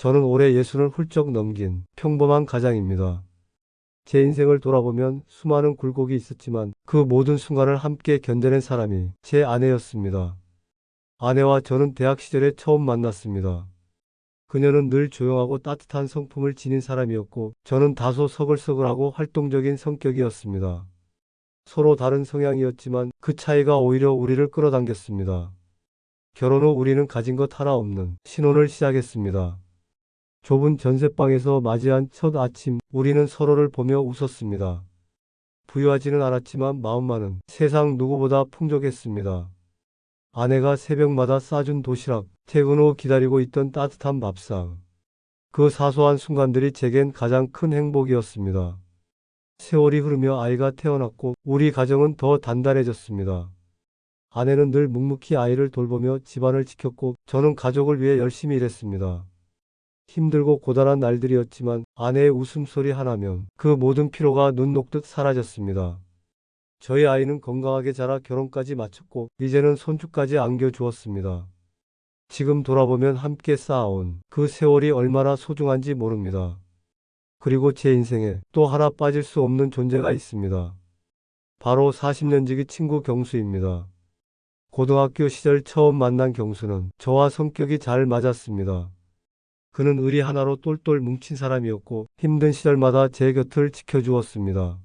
저는 올해 예순을 훌쩍 넘긴 평범한 가장입니다. 제 인생을 돌아보면 수많은 굴곡이 있었지만 그 모든 순간을 함께 견뎌낸 사람이 제 아내였습니다. 아내와 저는 대학 시절에 처음 만났습니다. 그녀는 늘 조용하고 따뜻한 성품을 지닌 사람이었고 저는 다소 서글서글하고 활동적인 성격이었습니다. 서로 다른 성향이었지만 그 차이가 오히려 우리를 끌어당겼습니다. 결혼 후 우리는 가진 것 하나 없는 신혼을 시작했습니다. 좁은 전셋방에서 맞이한 첫 아침, 우리는 서로를 보며 웃었습니다. 부유하지는 않았지만 마음만은 세상 누구보다 풍족했습니다. 아내가 새벽마다 싸준 도시락, 퇴근 후 기다리고 있던 따뜻한 밥상. 그 사소한 순간들이 제겐 가장 큰 행복이었습니다. 세월이 흐르며 아이가 태어났고 우리 가정은 더 단단해졌습니다. 아내는 늘 묵묵히 아이를 돌보며 집안을 지켰고 저는 가족을 위해 열심히 일했습니다. 힘들고 고단한 날들이었지만 아내의 웃음소리 하나면 그 모든 피로가 눈 녹듯 사라졌습니다. 저희 아이는 건강하게 자라 결혼까지 마쳤고 이제는 손주까지 안겨주었습니다. 지금 돌아보면 함께 쌓아온 그 세월이 얼마나 소중한지 모릅니다. 그리고 제 인생에 또 하나 빠질 수 없는 존재가 있습니다. 바로 40년 지기 친구 경수입니다. 고등학교 시절 처음 만난 경수는 저와 성격이 잘 맞았습니다. 그는 의리 하나로 똘똘 뭉친 사람이었고 힘든 시절마다 제 곁을 지켜주었습니다.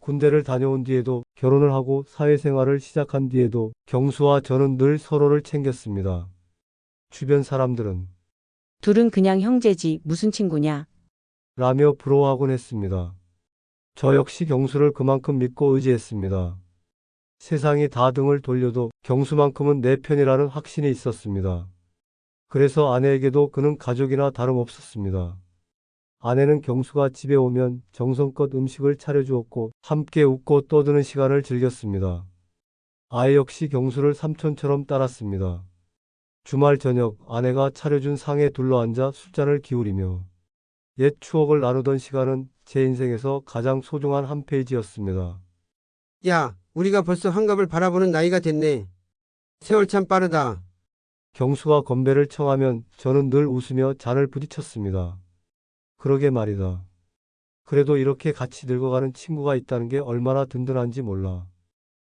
군대를 다녀온 뒤에도 결혼을 하고 사회생활을 시작한 뒤에도 경수와 저는 늘 서로를 챙겼습니다. 주변 사람들은 둘은 그냥 형제지 무슨 친구냐. 라며 부러워하곤 했습니다. 저 역시 경수를 그만큼 믿고 의지했습니다. 세상이 다 등을 돌려도 경수만큼은 내 편이라는 확신이 있었습니다. 그래서 아내에게도 그는 가족이나 다름없었습니다. 아내는 경수가 집에 오면 정성껏 음식을 차려주었고 함께 웃고 떠드는 시간을 즐겼습니다. 아이 역시 경수를 삼촌처럼 따랐습니다. 주말 저녁 아내가 차려준 상에 둘러앉아 술잔을 기울이며 옛 추억을 나누던 시간은 제 인생에서 가장 소중한 한 페이지였습니다. 야, 우리가 벌써 환갑을 바라보는 나이가 됐네. 세월 참 빠르다. 경수가 건배를 청하면 저는 늘 웃으며 잔을 부딪혔습니다. 그러게 말이다. 그래도 이렇게 같이 늙어가는 친구가 있다는 게 얼마나 든든한지 몰라.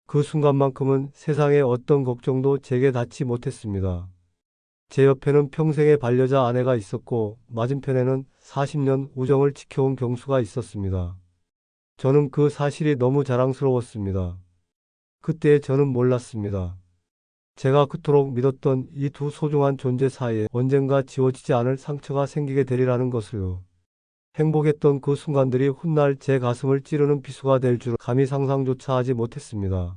그 순간만큼은 세상의 어떤 걱정도 제게 닿지 못했습니다. 제 옆에는 평생의 반려자 아내가 있었고 맞은편에는 40년 우정을 지켜온 경수가 있었습니다. 저는 그 사실이 너무 자랑스러웠습니다. 그때 저는 몰랐습니다. 제가 그토록 믿었던 이 두 소중한 존재 사이에 언젠가 지워지지 않을 상처가 생기게 되리라는 것을요. 행복했던 그 순간들이 훗날 제 가슴을 찌르는 비수가 될 줄 감히 상상조차 하지 못했습니다.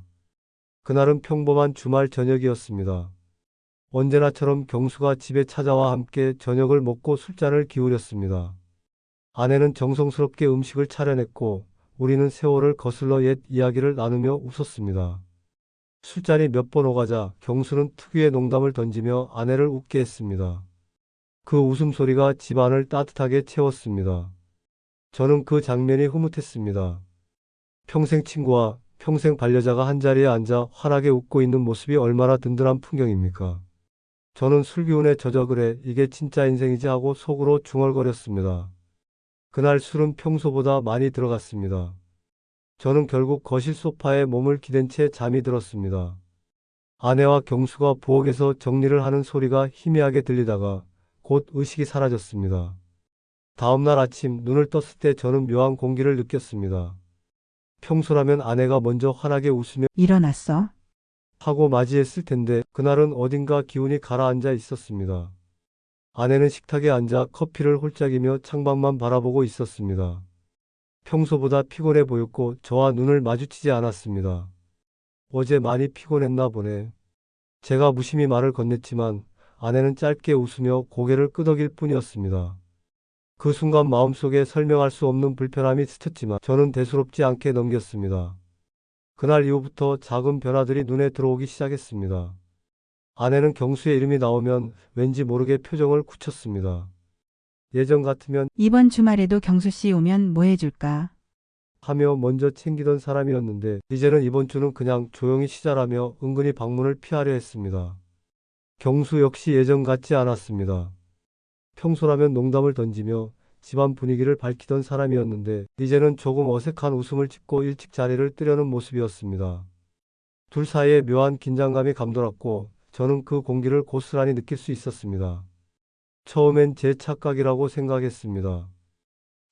그날은 평범한 주말 저녁이었습니다. 언제나처럼 경수가 집에 찾아와 함께 저녁을 먹고 술잔을 기울였습니다. 아내는 정성스럽게 음식을 차려냈고 우리는 세월을 거슬러 옛 이야기를 나누며 웃었습니다. 술잔이 몇번 오가자 경수는 특유의 농담을 던지며 아내를 웃게 했습니다. 그 웃음소리가 집안을 따뜻하게 채웠습니다. 저는 그 장면이 흐뭇했습니다. 평생 친구와 평생 반려자가 한자리에 앉아 환하게 웃고 있는 모습이 얼마나 든든한 풍경입니까? 저는 술기운에 젖어 그래 이게 진짜 인생이지 하고 속으로 중얼거렸습니다. 그날 술은 평소보다 많이 들어갔습니다. 저는 결국 거실 소파에 몸을 기댄 채 잠이 들었습니다. 아내와 경수가 부엌에서 정리를 하는 소리가 희미하게 들리다가 곧 의식이 사라졌습니다. 다음날 아침 눈을 떴을 때 저는 묘한 공기를 느꼈습니다. 평소라면 아내가 먼저 환하게 웃으며 일어났어? 하고 맞이했을 텐데 그날은 어딘가 기운이 가라앉아 있었습니다. 아내는 식탁에 앉아 커피를 홀짝이며 창밖만 바라보고 있었습니다. 평소보다 피곤해 보였고 저와 눈을 마주치지 않았습니다. 어제 많이 피곤했나 보네. 제가 무심히 말을 건넸지만 아내는 짧게 웃으며 고개를 끄덕일 뿐이었습니다. 그 순간 마음속에 설명할 수 없는 불편함이 스쳤지만 저는 대수롭지 않게 넘겼습니다. 그날 이후부터 작은 변화들이 눈에 들어오기 시작했습니다. 아내는 경수의 이름이 나오면 왠지 모르게 표정을 굳혔습니다. 예전 같으면 이번 주말에도 경수 씨 오면 뭐 해줄까? 하며 먼저 챙기던 사람이었는데 이제는 이번 주는 그냥 조용히 시잘하며 은근히 방문을 피하려 했습니다. 경수 역시 예전 같지 않았습니다. 평소라면 농담을 던지며 집안 분위기를 밝히던 사람이었는데 이제는 조금 어색한 웃음을 짓고 일찍 자리를 뜨려는 모습이었습니다. 둘 사이에 묘한 긴장감이 감돌았고 저는 그 공기를 고스란히 느낄 수 있었습니다. 처음엔 제 착각이라고 생각했습니다.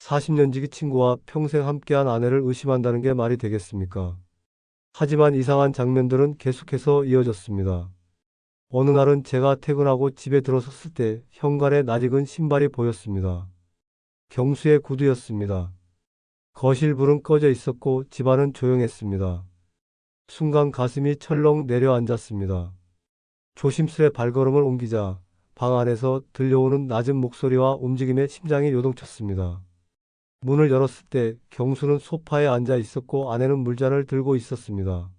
40년 지기 친구와 평생 함께한 아내를 의심한다는 게 말이 되겠습니까? 하지만 이상한 장면들은 계속해서 이어졌습니다. 어느 날은 제가 퇴근하고 집에 들어섰을 때 현관에 낯익은 신발이 보였습니다. 경수의 구두였습니다. 거실 불은 꺼져 있었고 집안은 조용했습니다. 순간 가슴이 철렁 내려앉았습니다. 조심스레 발걸음을 옮기자 방 안에서 들려오는 낮은 목소리와 움직임에 심장이 요동쳤습니다. 문을 열었을 때 경수는 소파에 앉아 있었고 아내는 물잔을 들고 있었습니다.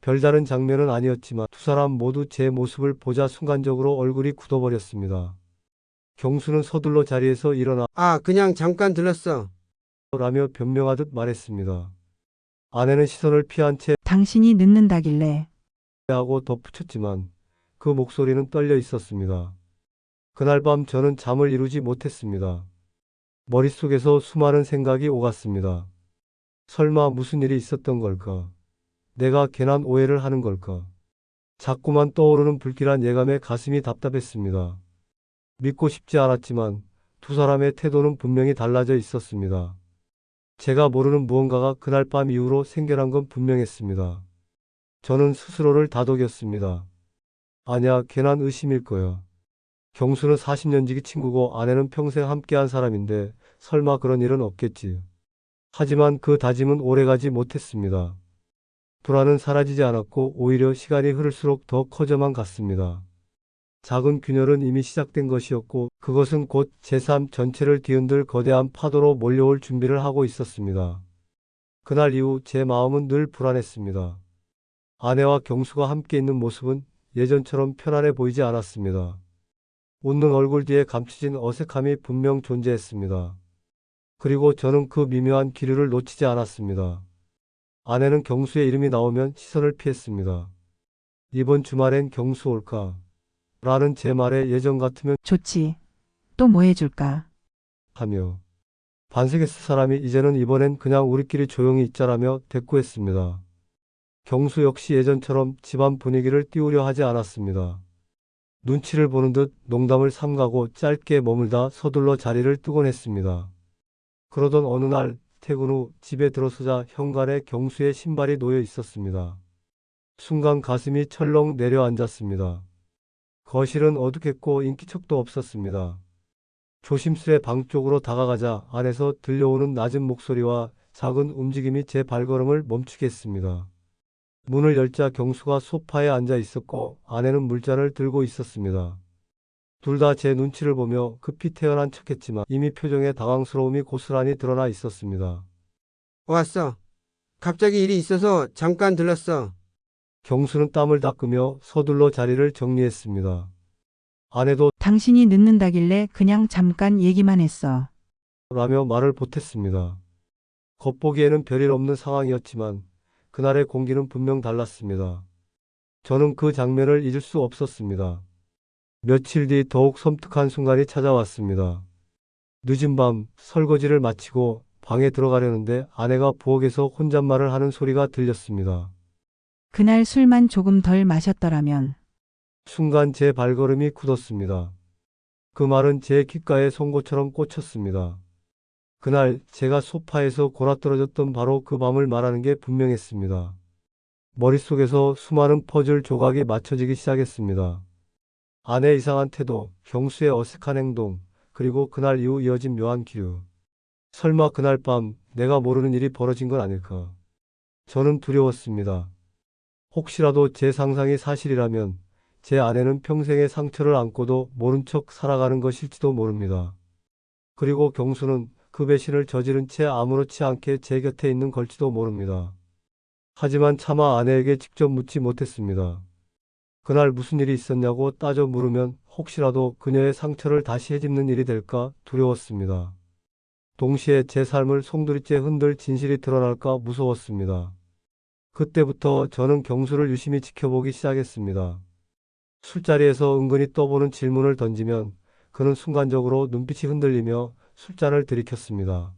별다른 장면은 아니었지만 두 사람 모두 제 모습을 보자 순간적으로 얼굴이 굳어버렸습니다. 경수는 서둘러 자리에서 일어나 아, 그냥 잠깐 들렀어. 라며 변명하듯 말했습니다. 아내는 시선을 피한 채 당신이 늦는다길래 하고 덧붙였지만 그 목소리는 떨려 있었습니다. 그날 밤 저는 잠을 이루지 못했습니다. 머릿속에서 수많은 생각이 오갔습니다. 설마 무슨 일이 있었던 걸까? 내가 괜한 오해를 하는 걸까? 자꾸만 떠오르는 불길한 예감에 가슴이 답답했습니다. 믿고 싶지 않았지만 두 사람의 태도는 분명히 달라져 있었습니다. 제가 모르는 무언가가 그날 밤 이후로 생겨난 건 분명했습니다. 저는 스스로를 다독였습니다. 아니야, 괜한 의심일 거야. 경수는 40년 지기 친구고 아내는 평생 함께한 사람인데 설마 그런 일은 없겠지. 하지만 그 다짐은 오래가지 못했습니다. 불안은 사라지지 않았고 오히려 시간이 흐를수록 더 커져만 갔습니다. 작은 균열은 이미 시작된 것이었고 그것은 곧 제3 전체를 뒤흔들 거대한 파도로 몰려올 준비를 하고 있었습니다. 그날 이후 제 마음은 늘 불안했습니다. 아내와 경수가 함께 있는 모습은 예전처럼 편안해 보이지 않았습니다. 웃는 얼굴 뒤에 감추진 어색함이 분명 존재했습니다. 그리고 저는 그 미묘한 기류를 놓치지 않았습니다. 아내는 경수의 이름이 나오면 시선을 피했습니다. 이번 주말엔 경수 올까? 라는 제 말에 예전 같으면 좋지. 또 뭐 해줄까? 하며 반색했을 사람이 이제는 이번엔 그냥 우리끼리 조용히 있자라며 대꾸했습니다. 경수 역시 예전처럼 집안 분위기를 띄우려 하지 않았습니다. 눈치를 보는 듯 농담을 삼가고 짧게 머물다 서둘러 자리를 뜨곤 했습니다. 그러던 어느 날 퇴근 후 집에 들어서자 현관에 경수의 신발이 놓여 있었습니다. 순간 가슴이 철렁 내려앉았습니다. 거실은 어둑했고 인기척도 없었습니다. 조심스레 방 쪽으로 다가가자 안에서 들려오는 낮은 목소리와 작은 움직임이 제 발걸음을 멈추게 했습니다. 문을 열자 경수가 소파에 앉아 있었고 아내는 물잔을 들고 있었습니다. 둘 다 제 눈치를 보며 급히 태어난 척했지만 이미 표정에 당황스러움이 고스란히 드러나 있었습니다. 왔어. 갑자기 일이 있어서 잠깐 들렀어. 경수는 땀을 닦으며 서둘러 자리를 정리했습니다. 아내도 당신이 늦는다길래 그냥 잠깐 얘기만 했어. 라며 말을 보탰습니다. 겉보기에는 별일 없는 상황이었지만 그날의 공기는 분명 달랐습니다. 저는 그 장면을 잊을 수 없었습니다. 며칠 뒤 더욱 섬뜩한 순간이 찾아왔습니다. 늦은 밤 설거지를 마치고 방에 들어가려는데 아내가 부엌에서 혼잣말을 하는 소리가 들렸습니다. 그날 술만 조금 덜 마셨더라면 순간 제 발걸음이 굳었습니다. 그 말은 제 귓가에 송곳처럼 꽂혔습니다. 그날 제가 소파에서 골아떨어졌던 바로 그 밤을 말하는 게 분명했습니다. 머릿속에서 수많은 퍼즐 조각이 맞춰지기 시작했습니다. 아내의 이상한 태도, 경수의 어색한 행동, 그리고 그날 이후 이어진 묘한 기류. 설마 그날 밤 내가 모르는 일이 벌어진 건 아닐까. 저는 두려웠습니다. 혹시라도 제 상상이 사실이라면 제 아내는 평생의 상처를 안고도 모른 척 살아가는 것일지도 모릅니다. 그리고 경수는 그 배신을 저지른 채 아무렇지 않게 제 곁에 있는 걸지도 모릅니다. 하지만 차마 아내에게 직접 묻지 못했습니다. 그날 무슨 일이 있었냐고 따져 물으면 혹시라도 그녀의 상처를 다시 헤집는 일이 될까 두려웠습니다. 동시에 제 삶을 송두리째 흔들 진실이 드러날까 무서웠습니다. 그때부터 저는 경수를 유심히 지켜보기 시작했습니다. 술자리에서 은근히 떠보는 질문을 던지면 그는 순간적으로 눈빛이 흔들리며 술잔을 들이켰습니다.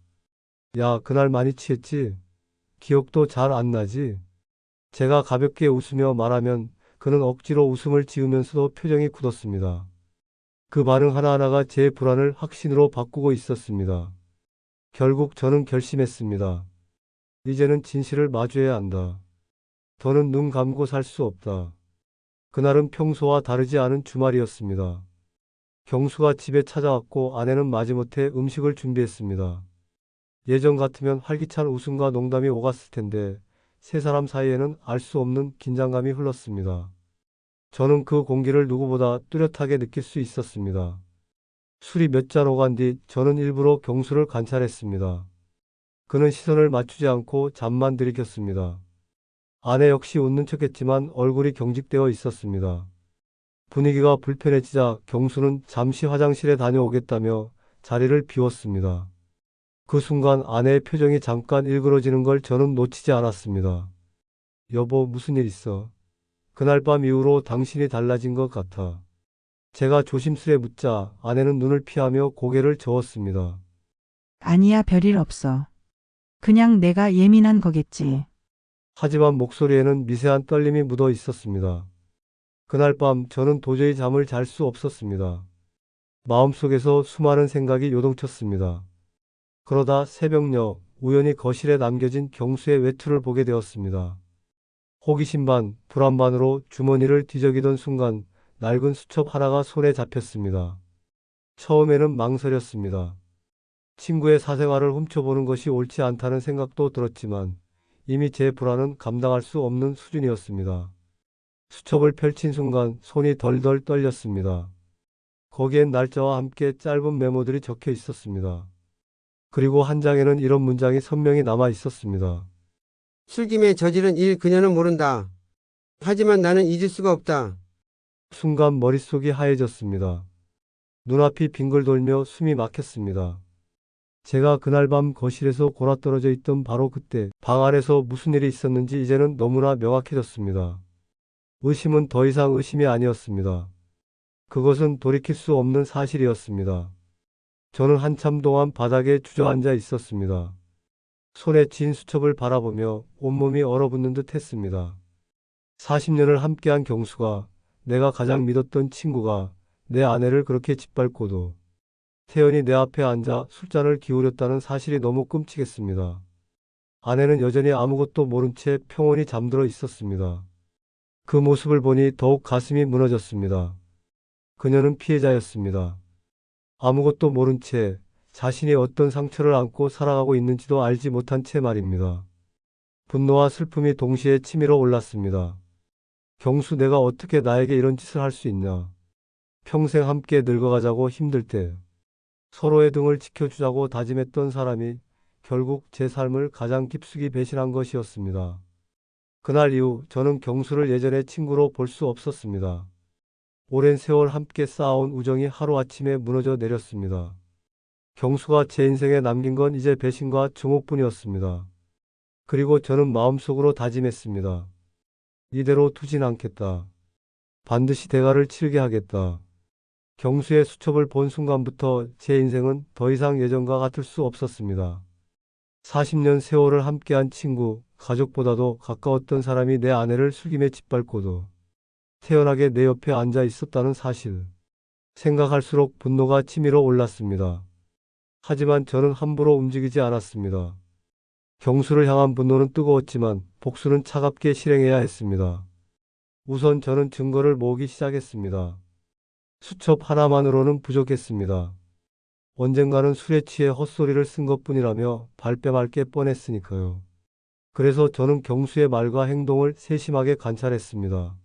야, 그날 많이 취했지? 기억도 잘 안 나지? 제가 가볍게 웃으며 말하면 그는 억지로 웃음을 지으면서도 표정이 굳었습니다. 그 반응 하나하나가 제 불안을 확신으로 바꾸고 있었습니다. 결국 저는 결심했습니다. 이제는 진실을 마주해야 한다. 더는 눈 감고 살 수 없다. 그날은 평소와 다르지 않은 주말이었습니다. 경수가 집에 찾아왔고 아내는 마지못해 음식을 준비했습니다. 예전 같으면 활기찬 웃음과 농담이 오갔을 텐데 세 사람 사이에는 알 수 없는 긴장감이 흘렀습니다. 저는 그 공기를 누구보다 뚜렷하게 느낄 수 있었습니다. 술이 몇 잔 오간 뒤 저는 일부러 경수를 관찰했습니다. 그는 시선을 맞추지 않고 잠만 들이켰습니다. 아내 역시 웃는 척했지만 얼굴이 경직되어 있었습니다. 분위기가 불편해지자 경수는 잠시 화장실에 다녀오겠다며 자리를 비웠습니다. 그 순간 아내의 표정이 잠깐 일그러지는 걸 저는 놓치지 않았습니다. 여보, 무슨 일 있어? 그날 밤 이후로 당신이 달라진 것 같아. 제가 조심스레 묻자 아내는 눈을 피하며 고개를 저었습니다. 아니야, 별일 없어. 그냥 내가 예민한 거겠지. 하지만 목소리에는 미세한 떨림이 묻어 있었습니다. 그날 밤 저는 도저히 잠을 잘 수 없었습니다. 마음속에서 수많은 생각이 요동쳤습니다. 그러다 새벽녘 우연히 거실에 남겨진 경수의 외투를 보게 되었습니다. 호기심 반, 불안 반으로 주머니를 뒤적이던 순간 낡은 수첩 하나가 손에 잡혔습니다. 처음에는 망설였습니다. 친구의 사생활을 훔쳐보는 것이 옳지 않다는 생각도 들었지만 이미 제 불안은 감당할 수 없는 수준이었습니다. 수첩을 펼친 순간 손이 덜덜 떨렸습니다. 거기엔 날짜와 함께 짧은 메모들이 적혀 있었습니다. 그리고 한 장에는 이런 문장이 선명히 남아 있었습니다. 술김에 저지른 일 그녀는 모른다. 하지만 나는 잊을 수가 없다. 순간 머릿속이 하얘졌습니다. 눈앞이 빙글 돌며 숨이 막혔습니다. 제가 그날 밤 거실에서 골아떨어져 있던 바로 그때 방 안에서 무슨 일이 있었는지 이제는 너무나 명확해졌습니다. 의심은 더 이상 의심이 아니었습니다. 그것은 돌이킬 수 없는 사실이었습니다. 저는 한참 동안 바닥에 주저앉아 있었습니다. 손에 쥔 수첩을 바라보며 온몸이 얼어붙는 듯 했습니다. 40년을 함께한 경수가 내가 가장 믿었던 친구가 내 아내를 그렇게 짓밟고도 태연이 내 앞에 앉아 술잔을 기울였다는 사실이 너무 끔찍했습니다. 아내는 여전히 아무것도 모른 채 평온히 잠들어 있었습니다. 그 모습을 보니 더욱 가슴이 무너졌습니다. 그녀는 피해자였습니다. 아무것도 모른 채 자신이 어떤 상처를 안고 살아가고 있는지도 알지 못한 채 말입니다. 분노와 슬픔이 동시에 치밀어 올랐습니다. 경수 내가 어떻게 나에게 이런 짓을 할 수 있냐. 평생 함께 늙어가자고 힘들 때 서로의 등을 지켜주자고 다짐했던 사람이 결국 제 삶을 가장 깊숙이 배신한 것이었습니다. 그날 이후 저는 경수를 예전의 친구로 볼 수 없었습니다. 오랜 세월 함께 쌓아온 우정이 하루아침에 무너져 내렸습니다. 경수가 제 인생에 남긴 건 이제 배신과 증오뿐이었습니다. 그리고 저는 마음속으로 다짐했습니다. 이대로 두진 않겠다. 반드시 대가를 치르게 하겠다. 경수의 수첩을 본 순간부터 제 인생은 더 이상 예전과 같을 수 없었습니다. 40년 세월을 함께한 친구, 가족보다도 가까웠던 사람이 내 아내를 술김에 짓밟고도 태연하게 내 옆에 앉아 있었다는 사실. 생각할수록 분노가 치밀어 올랐습니다. 하지만 저는 함부로 움직이지 않았습니다. 경수를 향한 분노는 뜨거웠지만 복수는 차갑게 실행해야 했습니다. 우선 저는 증거를 모으기 시작했습니다. 수첩 하나만으로는 부족했습니다. 언젠가는 술에 취해 헛소리를 쓴 것뿐이라며 발뺌할 게 뻔했으니까요. 그래서 저는 경수의 말과 행동을 세심하게 관찰했습니다.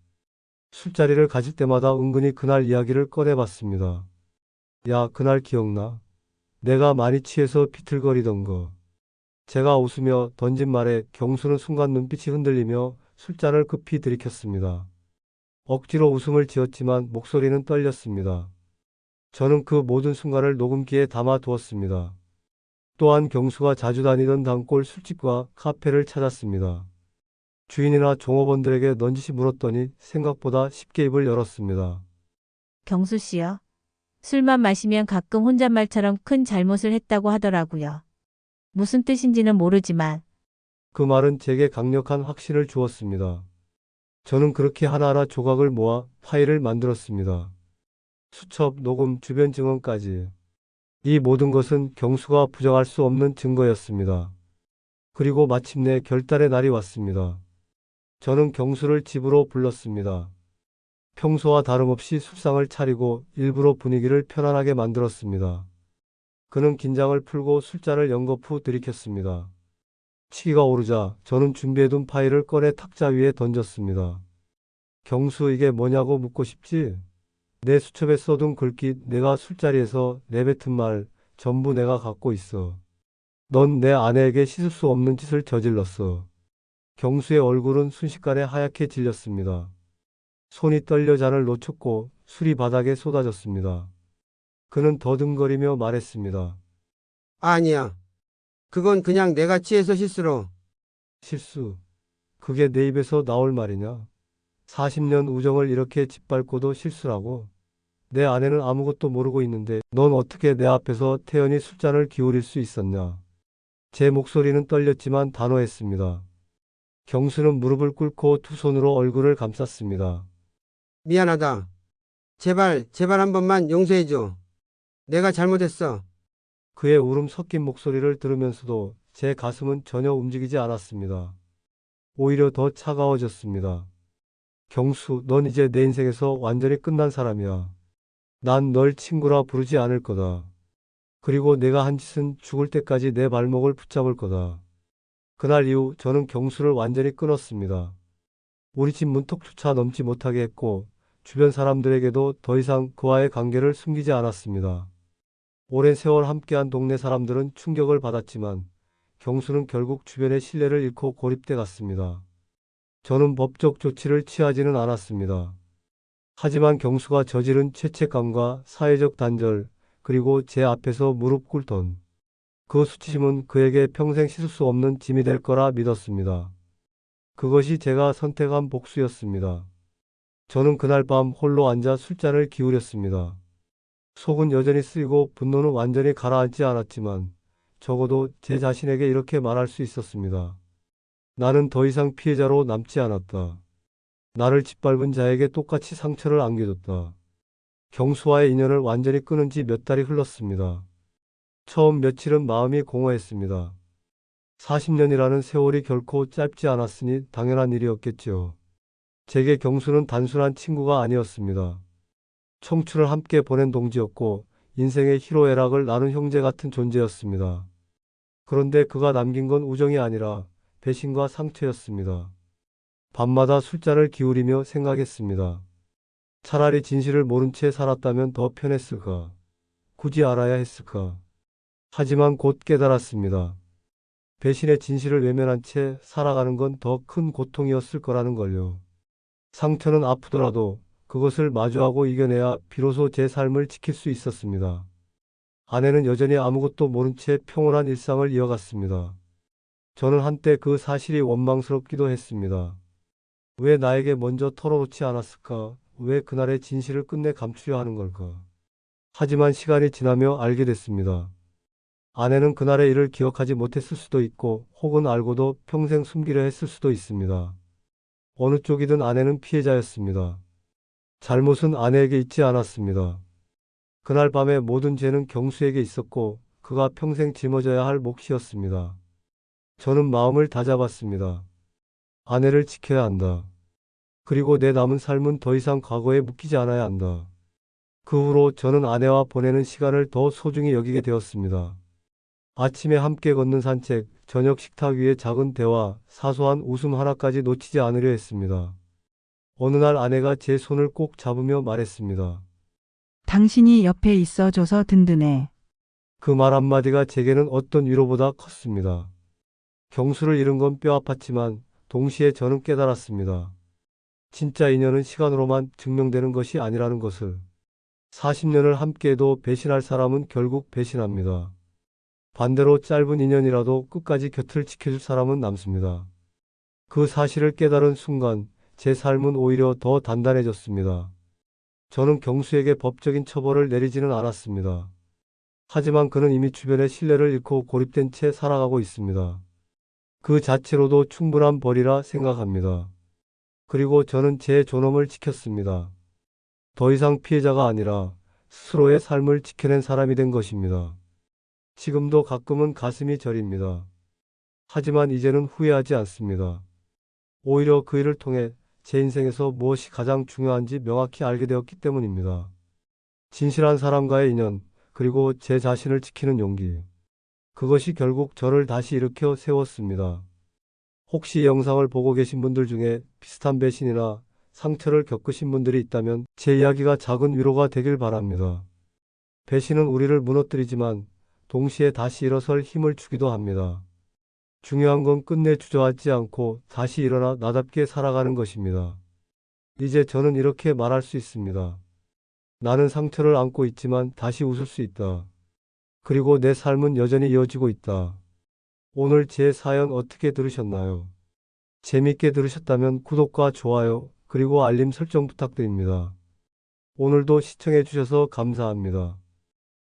술자리를 가질 때마다 은근히 그날 이야기를 꺼내봤습니다. 야, 그날 기억나? 내가 많이 취해서 비틀거리던 거. 제가 웃으며 던진 말에 경수는 순간 눈빛이 흔들리며 술잔을 급히 들이켰습니다. 억지로 웃음을 지었지만 목소리는 떨렸습니다. 저는 그 모든 순간을 녹음기에 담아 두었습니다. 또한 경수가 자주 다니던 단골 술집과 카페를 찾았습니다. 주인이나 종업원들에게 넌지시 물었더니 생각보다 쉽게 입을 열었습니다. 경수 씨요? 술만 마시면 가끔 혼잣말처럼 큰 잘못을 했다고 하더라고요. 무슨 뜻인지는 모르지만 그 말은 제게 강력한 확신을 주었습니다. 저는 그렇게 하나하나 조각을 모아 파일을 만들었습니다. 수첩, 녹음, 주변 증언까지. 이 모든 것은 경수가 부정할 수 없는 증거였습니다. 그리고 마침내 결단의 날이 왔습니다. 저는 경수를 집으로 불렀습니다. 평소와 다름없이 술상을 차리고 일부러 분위기를 편안하게 만들었습니다. 그는 긴장을 풀고 술잔을 연거푸 들이켰습니다. 치기가 오르자 저는 준비해둔 파일을 꺼내 탁자 위에 던졌습니다. 경수 이게 뭐냐고 묻고 싶지? 내 수첩에 써둔 글귀 내가 술자리에서 내뱉은 말 전부 내가 갖고 있어. 넌 내 아내에게 씻을 수 없는 짓을 저질렀어. 경수의 얼굴은 순식간에 하얗게 질렸습니다. 손이 떨려 잔을 놓쳤고 술이 바닥에 쏟아졌습니다. 그는 더듬거리며 말했습니다. 아니야. 그건 그냥 내가 취해서 실수로. 실수. 그게 내 입에서 나올 말이냐? 40년 우정을 이렇게 짓밟고도 실수라고? 내 아내는 아무것도 모르고 있는데 넌 어떻게 내 앞에서 태연히 술잔을 기울일 수 있었냐? 제 목소리는 떨렸지만 단호했습니다. 경수는 무릎을 꿇고 두 손으로 얼굴을 감쌌습니다. 미안하다. 제발, 제발 한 번만 용서해줘. 내가 잘못했어. 그의 울음 섞인 목소리를 들으면서도 제 가슴은 전혀 움직이지 않았습니다. 오히려 더 차가워졌습니다. 경수, 넌 이제 내 인생에서 완전히 끝난 사람이야. 난 널 친구라 부르지 않을 거다. 그리고 내가 한 짓은 죽을 때까지 내 발목을 붙잡을 거다. 그날 이후 저는 경수를 완전히 끊었습니다. 우리 집 문턱조차 넘지 못하게 했고, 주변 사람들에게도 더 이상 그와의 관계를 숨기지 않았습니다. 오랜 세월 함께한 동네 사람들은 충격을 받았지만 경수는 결국 주변의 신뢰를 잃고 고립돼 갔습니다. 저는 법적 조치를 취하지는 않았습니다. 하지만 경수가 저지른 죄책감과 사회적 단절, 그리고 제 앞에서 무릎 꿇던 그 수치심은 그에게 평생 씻을 수 없는 짐이 될 거라 믿었습니다. 그것이 제가 선택한 복수였습니다. 저는 그날 밤 홀로 앉아 술잔을 기울였습니다. 속은 여전히 쓰이고 분노는 완전히 가라앉지 않았지만 적어도 제 자신에게 이렇게 말할 수 있었습니다. 나는 더 이상 피해자로 남지 않았다. 나를 짓밟은 자에게 똑같이 상처를 안겨줬다. 경수와의 인연을 완전히 끊은 지 몇 달이 흘렀습니다. 처음 며칠은 마음이 공허했습니다. 40년이라는 세월이 결코 짧지 않았으니 당연한 일이었겠지요. 제게 경수는 단순한 친구가 아니었습니다. 청춘을 함께 보낸 동지였고 인생의 희로애락을 나눈 형제 같은 존재였습니다. 그런데 그가 남긴 건 우정이 아니라 배신과 상처였습니다. 밤마다 술잔을 기울이며 생각했습니다. 차라리 진실을 모른 채 살았다면 더 편했을까? 굳이 알아야 했을까? 하지만 곧 깨달았습니다. 배신의 진실을 외면한 채 살아가는 건 더 큰 고통이었을 거라는 걸요. 상처는 아프더라도 그것을 마주하고 이겨내야 비로소 제 삶을 지킬 수 있었습니다. 아내는 여전히 아무것도 모른 채 평온한 일상을 이어갔습니다. 저는 한때 그 사실이 원망스럽기도 했습니다. 왜 나에게 먼저 털어놓지 않았을까? 왜 그날의 진실을 끝내 감추려 하는 걸까? 하지만 시간이 지나며 알게 됐습니다. 아내는 그날의 일을 기억하지 못했을 수도 있고, 혹은 알고도 평생 숨기려 했을 수도 있습니다. 어느 쪽이든 아내는 피해자였습니다. 잘못은 아내에게 있지 않았습니다. 그날 밤에 모든 죄는 경수에게 있었고 그가 평생 짊어져야 할 몫이었습니다. 저는 마음을 다잡았습니다. 아내를 지켜야 한다. 그리고 내 남은 삶은 더 이상 과거에 묶이지 않아야 한다. 그 후로 저는 아내와 보내는 시간을 더 소중히 여기게 되었습니다. 아침에 함께 걷는 산책, 저녁 식탁 위의 작은 대화, 사소한 웃음 하나까지 놓치지 않으려 했습니다. 어느 날 아내가 제 손을 꼭 잡으며 말했습니다. 당신이 옆에 있어줘서 든든해. 그 말 한마디가 제게는 어떤 위로보다 컸습니다. 경수를 잃은 건 뼈 아팠지만 동시에 저는 깨달았습니다. 진짜 인연은 시간으로만 증명되는 것이 아니라는 것을. 40년을 함께해도 배신할 사람은 결국 배신합니다. 반대로 짧은 인연이라도 끝까지 곁을 지켜줄 사람은 남습니다. 그 사실을 깨달은 순간 제 삶은 오히려 더 단단해졌습니다. 저는 경수에게 법적인 처벌을 내리지는 않았습니다. 하지만 그는 이미 주변의 신뢰를 잃고 고립된 채 살아가고 있습니다. 그 자체로도 충분한 벌이라 생각합니다. 그리고 저는 제 존엄을 지켰습니다. 더 이상 피해자가 아니라 스스로의 삶을 지켜낸 사람이 된 것입니다. 지금도 가끔은 가슴이 저립니다. 하지만 이제는 후회하지 않습니다. 오히려 그 일을 통해 제 인생에서 무엇이 가장 중요한지 명확히 알게 되었기 때문입니다. 진실한 사람과의 인연, 그리고 제 자신을 지키는 용기. 그것이 결국 저를 다시 일으켜 세웠습니다. 혹시 이 영상을 보고 계신 분들 중에 비슷한 배신이나 상처를 겪으신 분들이 있다면 제 이야기가 작은 위로가 되길 바랍니다. 배신은 우리를 무너뜨리지만 동시에 다시 일어설 힘을 주기도 합니다. 중요한 건 끝내 주저앉지 않고 다시 일어나 나답게 살아가는 것입니다. 이제 저는 이렇게 말할 수 있습니다. 나는 상처를 안고 있지만 다시 웃을 수 있다. 그리고 내 삶은 여전히 이어지고 있다. 오늘 제 사연 어떻게 들으셨나요? 재밌게 들으셨다면 구독과 좋아요, 그리고 알림 설정 부탁드립니다. 오늘도 시청해 주셔서 감사합니다.